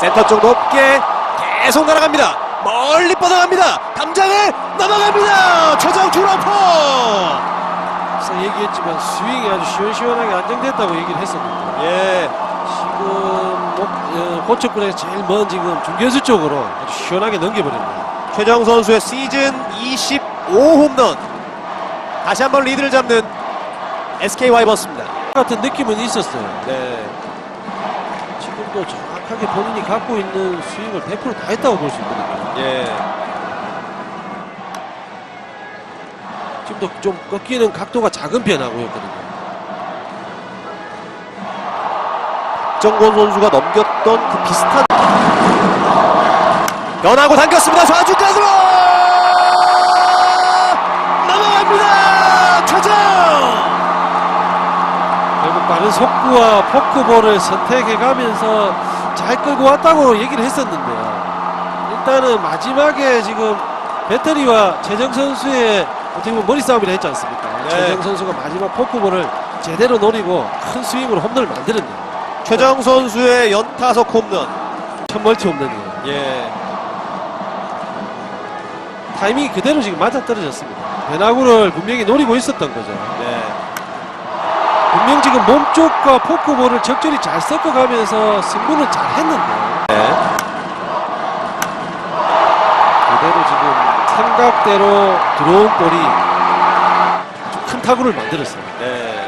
센터 쪽 높게 계속 날아갑니다. 멀리 뻗어갑니다. 담장에 넘어갑니다. 최정 주로퍼. 앞서 얘기했지만 스윙이 아주 시원시원하게 안정됐다고 얘기를 했었는데 예, 지금 목, 어, 호척군에서 제일 먼 지금 중견수 쪽으로 아주 시원하게 넘겨버립니다. 최정 선수의 시즌 25홈런. 다시 한번 리드를 잡는 SK 와이번스입니다. 같은 느낌은 있었어요. 네, 지금도 정확하게 본인이 갖고 있는 스윙을 100%다 했다고 볼 수 있거든요. 예, 지금도 좀 꺾이는 각도가 작은 변화구였거든요. 정권 선수가 넘겼던 그 비슷한 변하고 당겼습니다. 좌중간으로 넘어갑니다. 최정. 결국 빠른 속구와 포크볼을 선택해가면서 잘 끌고 왔다고 얘기를 했었는데요. 일단은 마지막에 지금 배터리와 최정 선수의 어떻게 보면 머리 싸움이라 했지 않습니까? 네. 최정 선수가 마지막 포크볼을 제대로 노리고 큰 스윙으로 홈런을 만들었네요. 최정 선수의 연타석 홈런. 첫 멀티 홈런이에요. 예. 타이밍이 그대로 지금 맞아 떨어졌습니다. 변화구를 분명히 노리고 있었던 거죠. 네. 분명 지금 몸쪽과 포크볼을 적절히 잘 섞어가면서 승부를 잘 했는데 네. 그대로 지금 삼각대로 들어온 볼이 큰 타구를 만들었어요. 네.